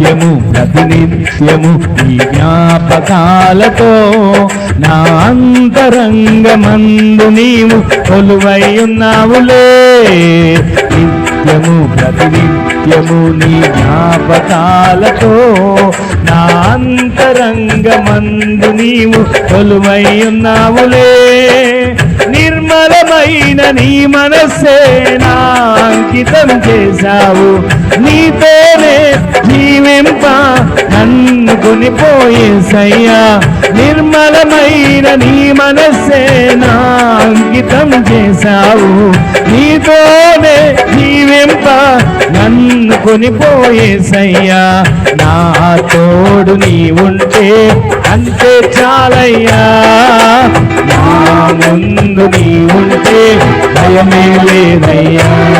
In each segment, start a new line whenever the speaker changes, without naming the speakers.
నిత్యము ప్రతి నిత్యము ఈ జ్ఞాపకాలతో నా అంతరంగమందు నీవు కొలువై ఉన్నావులే. నిత్యము ప్రతి నిత్యము నీ జ్ఞాపకాలతో నా అంతరంగమందు నీవు కొలువై ఉన్నావులే. నిర్మలమైన నీ మనస్సే నా అంకితం చేశావు. నీతో నీవెంప? నన్ను కొనిపోయేసయ్యా. నిర్మలమైన నీ మనస్సే నా అంకితం చేశావు. నీతోనే నీవెంప? నన్ను కొనిపోయేసయ్యా. నా తోడు నీ ఉంటే అంతే చాలయ్యా. నా ముందు నీ ఉంటే భయమే లేదయ్యా.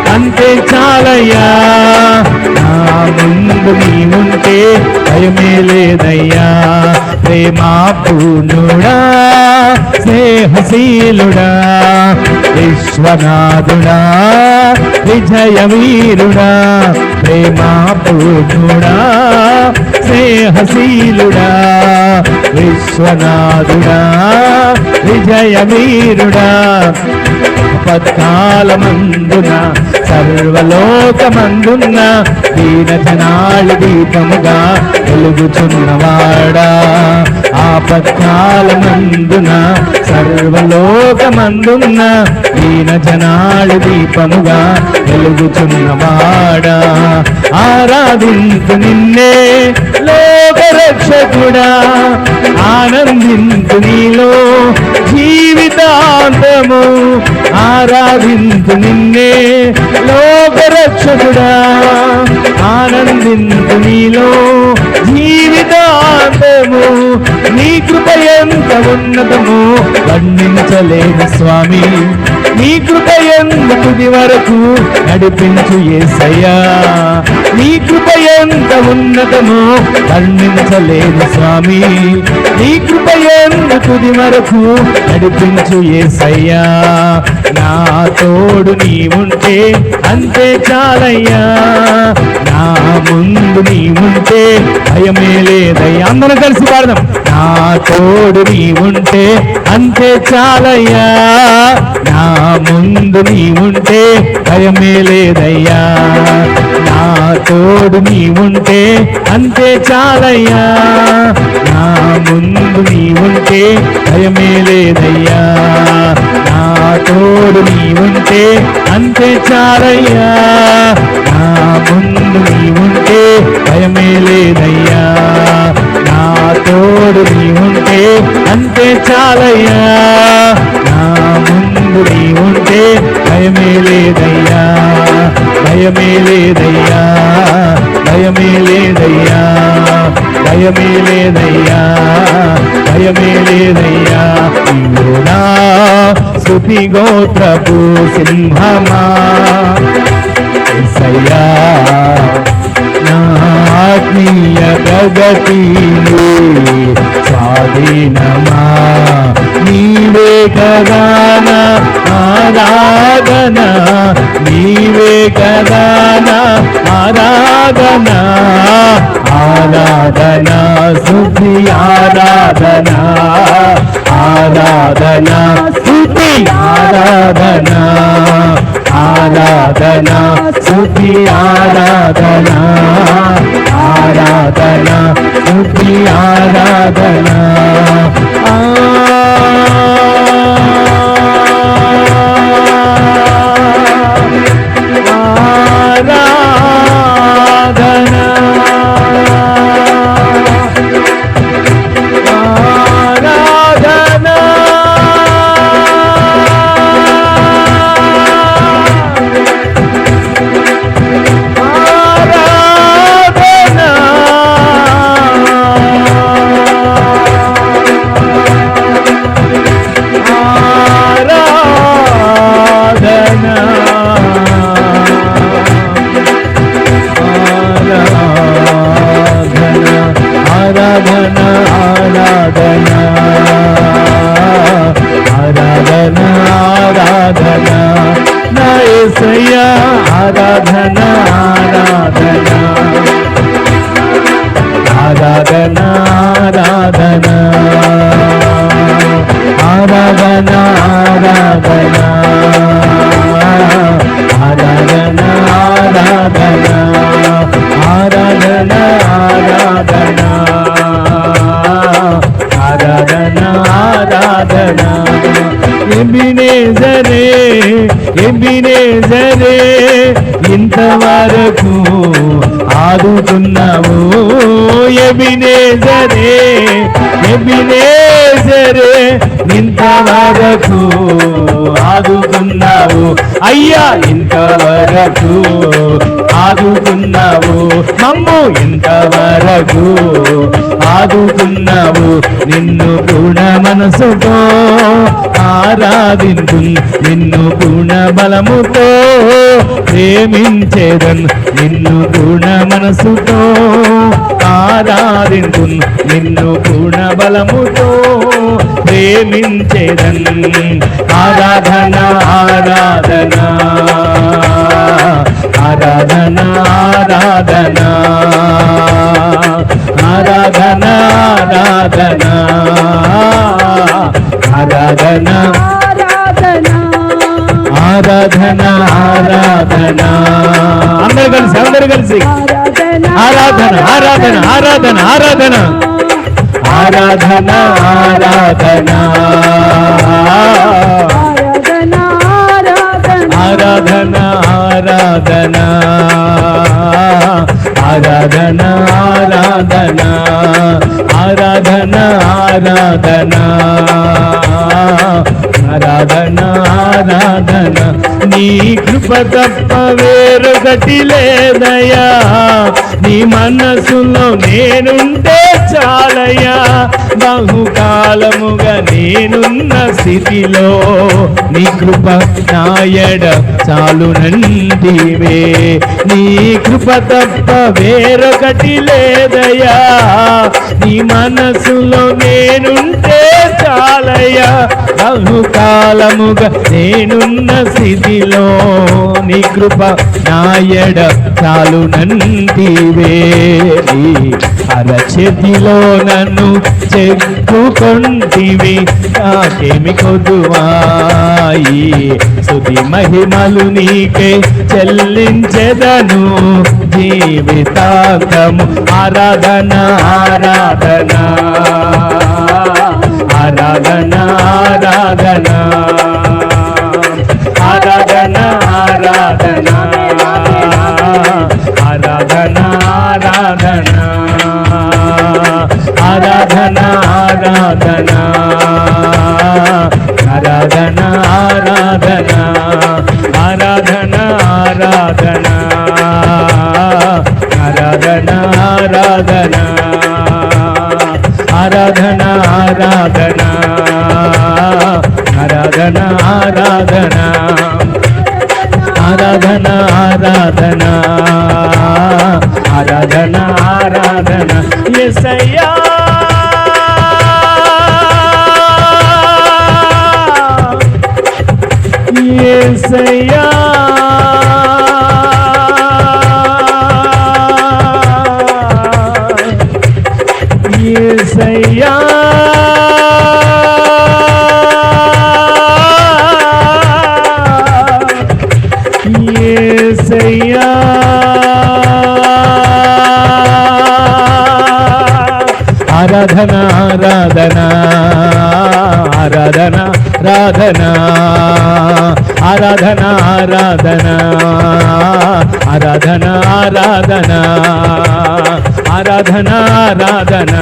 అంతే చాలయ్యా. నా ముందు నీ ఉంటే భయమే లేదయ్యా. ప్రేమా పూర్ణుడా స్నేహశీలుడా విశ్వనాథుడా విజయవీరుడా ప్రేమా పూర్ణుడా స్నేహశీలుడా విశ్వనాథుడా విజయవీరుడా. పత్కాలమందున సర్వలోకమందున్న దీన జనాలు దీపముగా వెలుగుచున్నవాడా ఆపత్కాలమందున సర్వలోకమందున్న దీన జనాలు దీపముగా వెలుగుచున్నవాడా ఆరాధించు నిన్నే లోకరక్షకుడా. ఆనందించు నీలో జీవితాంతము ఆరాధించు నిన్నే లోకరక్షకుడా. ఆనందించు నీలో జీవితాంతము నీ కృప ఎంత ఉన్నతము వర్ణించలేని స్వామి. నీ కృప ఎంత తుది వరకు నడిపించు ఏసయ్యా. నీ కృప ఎంత ఉన్నతమో వర్ణించలేని స్వామి. నీ కృప ఎంత తుది వరకు నడిపించు ఏసయ్యా. నా తోడు నీ ఉంటే అంతే చాలయ్యా. నా ముందు నీ ఉంటే భయమే లేదయ్యా. అందరం కలిసి పాడదాం. నా తోడు నీ ఉంటే అంతే చాలయ్యా. నా ముందు నీ ఉంటే భయమే లేదయ్యా. తోడు నీ ఉంటే అంతే చాలయ్యా. నా ముందు నీ ఉంటే భయమే లేదయ్యా. నా తోడు నీ ఉంటే అంతే చాలయ్యా. నా ముందు నీ ఉంటే భయమే లేదయ్యా. నా తోడు నీ ఉంటే అంతే చాలయ్యా. నా ముందు నీ ఉంటే భయమే లేదయ్యా. దయమే లేదయ్యా దయమే లేదయ్యా దయమే లేదయ్యా దయమే లేదయ్యా. నా శృతి గోత్రపు సింహమా ఎస్సయ్యా నా ఆత్మీయ ప్రగతి స్వాధీనమా. నీవే కదా ఆరాధనా నీవే కదాన ఆరాధన ఆరాధన శుద్ధి ఆరాధన ఆరాధన శుద్ధి ఆరాధన ఆరాధన శుద్ధి ఆరాధన ఆరాధన శుద్ధి ఆరాధన. da da ఎబినేజరే ఇంతవరకు ఆదుతున్నావు. ఎబినేజరే ఎబినేజరే ఇంతవరకు ఆదుకున్నావు అయ్యా ఇంతవరకు ఆదుకున్నావు మమ్ము ఇంతవరకు ఆదుకున్నావు నిన్ను కూడా మనసుతో ఆరాధించు నిన్ను గుణ బలముతో ప్రేమించేదన్ నిన్ను గుణ మనసుతో ఆరాధించు నిన్ను గుణ బలముతో ప్రేమించేదన్. ఆరాధన ఆరాధన ఆరాధన ఆరాధన. ఆరాధన. అందరు కలిసి అందరు కలిసి. ఆరాధన ఆరాధన ఆరాధన ఆరాధన. ఆరాధన ఆరాధన. ఆరాధన ఆరాధన. ఆరాధన ఆరాధన. ఆరాధన ఆరాధన. కృప తప్ప వేరొకటి లేదయా నీ మనసులో నేనుంటే చాలయ్యా బహుకాలముగా నేనున్న స్థితిలో నీ కృప నాయడ చాలునంటివే. నీ కృప తప్ప వేరొకటి లేదయ్యా. నీ మనసులో నేనుంటే చాలయ్యా బహుకాలముగా నేనున్న స్థితిలో నీ కృప నాయడ చాలునంటివే. నీ అరచేతిలో నన్ను చెక్కుకొంటివి నాకేమి కొద్దువాయి సుది మహిమలు నీకే చెల్లించెదను. జీవితాంతము ఆరాధన ఆరాధన. ఆరాధన ఆరాధన. ఆరాధన ఆరాధన. ये सैया आराधना आराधना आराधना राधना आराधना आराधना आराधना आराधना आराधना आराधना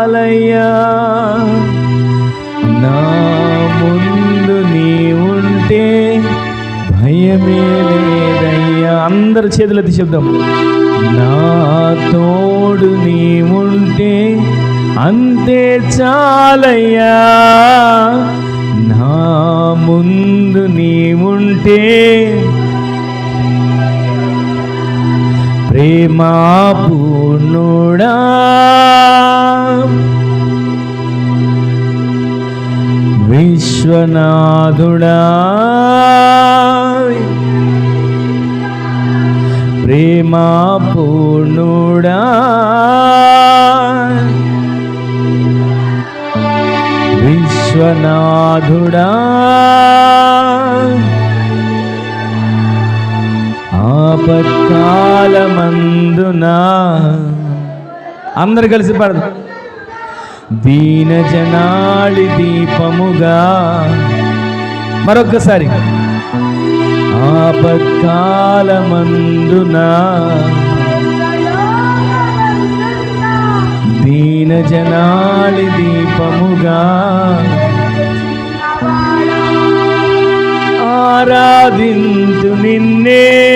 చాలయ్యా నా ముందు నీవుంటే భయమే లేదయ్యా. అందరు చేతులెత్తి చెప్దాం. నా తోడు నీ ఉంటే అంతే చాలయ్యా. నా ముందు నీ ఉంటే ప్రేమా పూర్ణుడా విశ్వనాథుడా ప్రేమా పూర్ణుడా విశ్వనాథుడా ఆపత్కాలమందునా అందరు కలిసి పడదు. దీన జనాళి దీపముగా. మరొక్కసారి. ఆపత్కాలమందున. దీన జనాళి దీపముగా. ఆరాధింతు నిన్నే.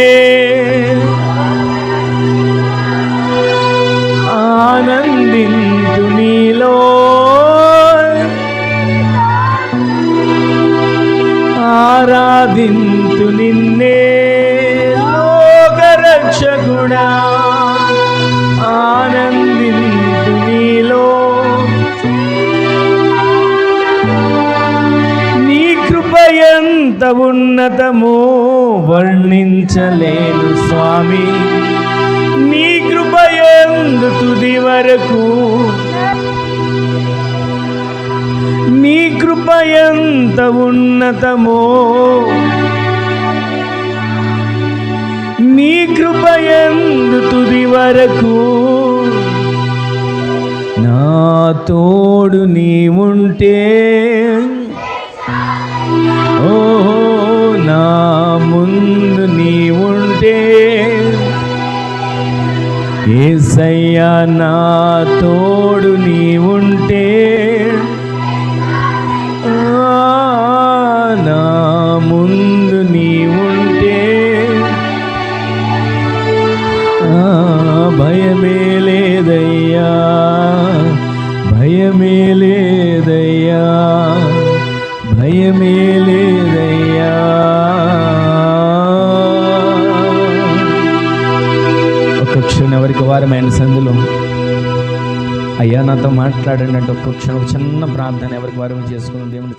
ఎంత ఉన్నతమో వర్ణించలేను స్వామి. నీ కృప ఎందు తుది వరకు? నీ కృప ఎంత ఉన్నతమో? నీ కృప ఎందు తుది వరకు? నా తోడు నీ ఓ నా ముందు నీ ఉంటే ఏసయ్యా నా తోడు నీ నాతో మాట్లాడండి అంటే ఒక్క క్షణం ఒక చిన్న ప్రార్థన ఎవరికి వారు చేసుకుని దేవుని